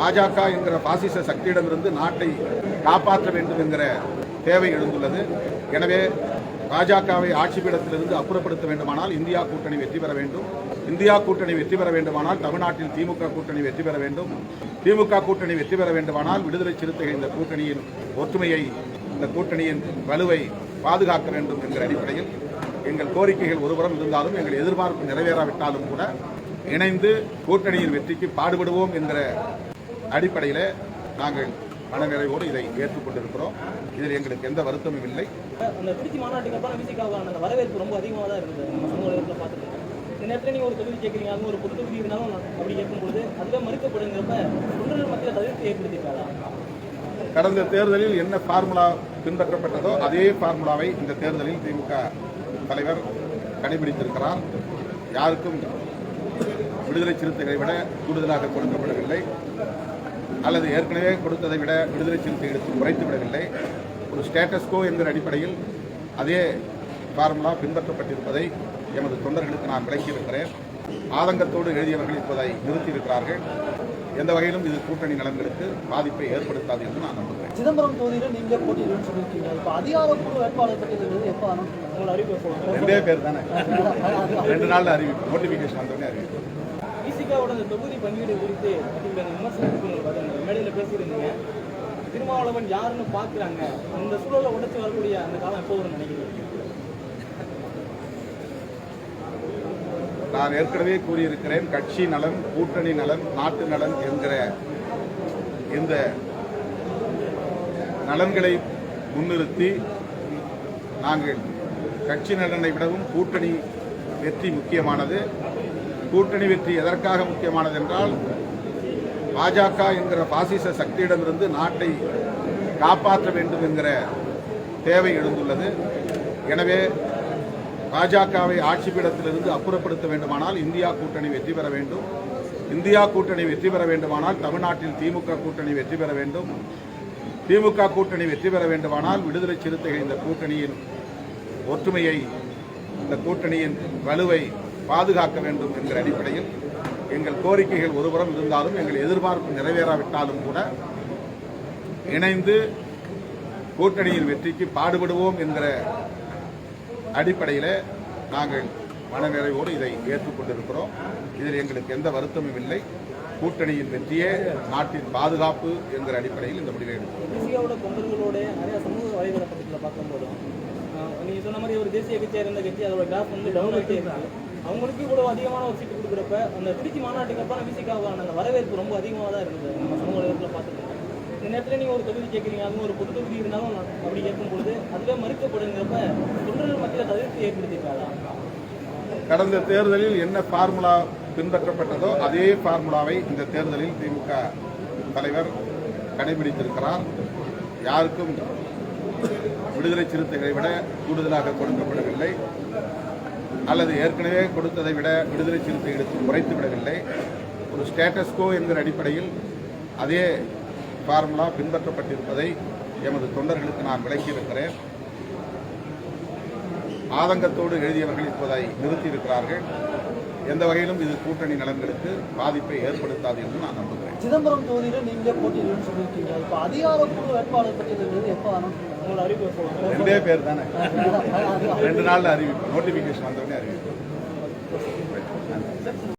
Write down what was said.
பாஜக என்கிற பாசிச சக்தியிடமிருந்து நாட்டை காப்பாற்ற வேண்டும் என்கிற தேவை எழுந்துள்ளது. எனவே பாஜகவை ஆட்சி பீடத்திலிருந்து அப்புறப்படுத்த வேண்டுமானால் இந்தியா கூட்டணி வெற்றி பெற வேண்டும். இந்தியா கூட்டணி வெற்றி பெற வேண்டுமானால் தமிழ்நாட்டில் திமுக கூட்டணி வெற்றி பெற வேண்டும். திமுக கூட்டணி வெற்றி பெற வேண்டுமானால் விடுதலை சிறுத்தைகள் இந்த கூட்டணியின் ஒற்றுமையை இந்த கூட்டணியின் வலுவை பாதுகாக்க வேண்டும் என்கிற அடிப்படையில் எங்கள் கோரிக்கைகள் ஒருபுறம் இருந்தாலும் எங்கள் எதிர்பார்ப்பு நிறைவேறாவிட்டாலும் கூட இணைந்து கூட்டணியின் வெற்றிக்கு பாடுபடுவோம் என்கிற அடிப்படையில் நாங்கள் மனநிறைவோடு இதை ஏற்றுக்கொண்டிருக்கிறோம். இதில் எங்களுக்கு எந்த வருத்தமும் இல்லை. அந்த திருச்சி மாநாட்டுக்கு அப்புறம் விசிகாவான வரவேற்பு ரொம்ப அதிகமாக தான் இருந்தது. நம்ம சமூக வலைதளத்தில் பார்த்துருக்கோம். இந்த நேரத்தில் நீங்கள் ஒரு தொகுதி கேட்குறீங்க அதுவும் ஒரு பொது தொகுதி இருந்தாலும் அப்படி கேட்கும்போது அதுவே மறுக்கப்படுங்கிறப்ப தொண்டர்கள் மத்தியில் தவிர்த்து ஏற்படுத்திருக்காதா கடந்த தேர்தலில் என்ன ஃபார்முலா பின்பற்றப்பட்டதோ அதே ஃபார்முலாவை இந்த தேர்தலில் திமுக தலைவர் கடைபிடித்திருக்கிறார். யாருக்கும் விடுதலை சிறுத்தைகளை விட கூடுதலாக கொடுக்கப்படவில்லை. அல்லது ஏற்கனவே கொடுத்ததை விட விடுதலை சிறுத்தைகளுக்கு குறைத்து விடவில்லை. ஒரு ஸ்டேட்டஸ்கோ என்கிற அடிப்படையில் அதே ஃபார்முலா பின்பற்றப்பட்டிருப்பதை எமது தொண்டர்களுக்கு நான் விளக்கியிருக்கிறேன். ஆதங்கத்தோடு எழுதியவர்கள் இப்போதை நிறுத்தியிருக்கிறார்கள். எந்த வகையிலும் இது கூட்டணி நலன்களுக்கு பாதிப்பை ஏற்படுத்தாது என்று நான் நம்புகிறேன். சிதம்பரம் தொகுதியில் நீங்களே போட்டியிடுன்னு சொல்லியிருக்கீங்க. இப்போ அதிகாரப்பூர்வ வேட்பாளர் பட்டியல் எப்போ அறிவிப்பு ரெண்டே பேர் தானே? ரெண்டு நாள்ல அறிவிப்பு நோட்டிஃபிகேஷன் வந்தோடனே அறிவிப்பு. திமுகவோட தொகுதி பங்கீடு குறித்து அதில் விமர்சனத்துக்கு மேடையில் பேசியிருந்தீங்க. திருமாவளவன் யாருன்னு பார்க்குறாங்க. அந்த சூழலை உடைச்சு வரக்கூடிய அந்த காலம் எப்போ வரும்னு நினைக்கிறீங்க? நான் ஏற்கனவே கூறியிருக்கிறேன் கட்சி நலன் கூட்டணி நலன் நாட்டு நலன் என்கிற இந்த நலன்களை முன்னிறுத்தி நாங்கள் கட்சி நலனை விடவும் கூட்டணி வெற்றி முக்கியமானது. கூட்டணி வெற்றி எதற்காக முக்கியமானது என்றால் பாஜக என்கிற பாசிச சக்தியிடமிருந்து நாட்டை காப்பாற்ற வேண்டும் என்கிற தேவை எழுந்துள்ளது. எனவே பாஜகவை ஆட்சி பீடத்திலிருந்து அப்புறப்படுத்த வேண்டுமானால் இந்தியா கூட்டணி வெற்றி பெற வேண்டும். இந்தியா கூட்டணி வெற்றி பெற வேண்டுமானால் தமிழ்நாட்டில் திமுக கூட்டணி வெற்றி பெற வேண்டும். திமுக கூட்டணி வெற்றி பெற வேண்டுமானால் விடுதலை சிறுத்தைகள் இந்த கூட்டணியின் ஒற்றுமையை இந்த கூட்டணியின் வலுவை பாதுகாக்க வேண்டும் என்கிற அடிப்படையில் எங்கள் கோரிக்கைகள் ஒருபுறம் இருந்தாலும் எங்கள் எதிர்பார்ப்பு நிறைவேறாவிட்டாலும் கூட இணைந்து கூட்டணியின் வெற்றிக்கு பாடுபடுவோம் என்கிற அடிப்படையில் நாங்கள் மனநிறைவோடு இதை ஏற்றுக்கொண்டிருக்கிறோம் இதில் எங்களுக்கு எந்த வருத்தமும் இல்லை. கூட்டணியின் வெற்றியே நாட்டின் பாதுகாப்பு என்கிற அடிப்படையில் இந்த முடிவை எடுக்கிறோம். நீங்க சொன்ன மாதிரி ஒரு தேசிய கட்சியாக இருந்த கட்சி அதோட கிராஃப் வந்து டவுன் ஆகிட்டே இருக்கு. அவங்களுக்கு இவ்வளவு அதிகமான ஒரு சீட்டு கொடுக்குறப்ப அந்த திருச்சி மாநாட்டுக்கு அப்புறம் விசிக்காவான அந்த வரவேற்பு ரொம்ப அதிகமாக தான் இருந்தது. நம்ம சமூக வலைதளத்தில் பார்த்துருக்கோம். இந்த நேரத்தில் நீங்கள் ஒரு தொகுதி கேட்குறீங்க அதுவும் ஒரு பொது தொகுதி இருந்தாலும் நான் அப்படி கேட்கும்போது அதுவே மறுக்கப்படுங்கிறப்ப தொண்டர்கள் மத்தியில் தவிர்த்து ஏற்படுத்திருக்காதா கடந்த தேர்தலில் என்ன ஃபார்முலா பின்பற்றப்பட்டதோ அதே ஃபார்முலாவை இந்த தேர்தலில் திமுக தலைவர் கடைபிடித்திருக்கிறார். யாருக்கும் விடுதலை சிறுத்தைகளை விட கூடுதலாக கொடுக்கப்படவில்லை. அல்லது ஏற்கனவே கொடுத்ததை விட விடுதலை எடுத்து குறைத்து விடவில்லை. ஒரு ஸ்டேட்டஸ்கோ என்கிற அடிப்படையில் அதே ஃபார்முலா பின்பற்றப்பட்டிருப்பதை எமது தொண்டர்களுக்கு நான் விளக்கியிருக்கிறேன் ஆதங்கத்தோடு எழுதியவர்கள் இப்போதை நிறுத்தியிருக்கிறார்கள். எந்த வகையிலும் இது கூட்டணி நலன்களுக்கு பாதிப்பை ஏற்படுத்தாது என்று நான் நம்புகிறேன். சிதம்பரம் தொகுதியில் நீங்கள் போட்டியிடுன்னு சொல்லியிருக்கீங்க. இப்போ அதிகாரப்பூர்வ வேட்பாளர் பற்றி எப்போ அனௌன்ஸ் ரெண்டே பேர் தானே? ரெண்டு நாளில் அறிவிப்பு நோட்டிஃபிகேஷன் வந்தவொடனே அறிவிப்பு